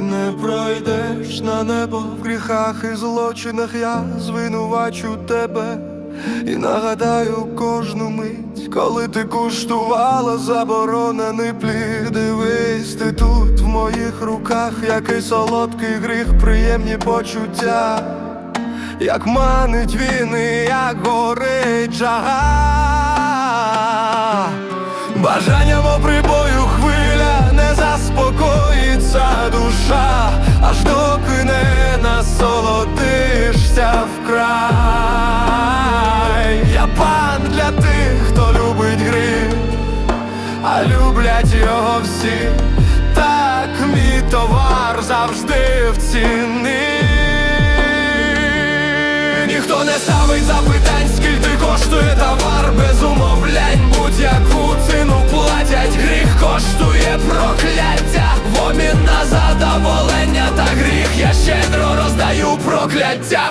не пройдеш на небо в гріхах і злочинах, я звинувачу тебе і нагадаю кожну мить, коли ти куштувала заборонений плід. Дивись, ти тут в моїх руках, який солодкий гріх, приємні почуття, як манить він і як горить жага. Бажанням прибою вкрай. Я пан для тих, хто любить гріх, а люблять його всі. Так мій товар завжди в ціні. Ніхто не ставить запитань, скільки коштує товар без умовлянь, будь-яку ціну платять, гріх коштує прокляття, в обмін на задоволення та гріх я щедро роздаю прокляття.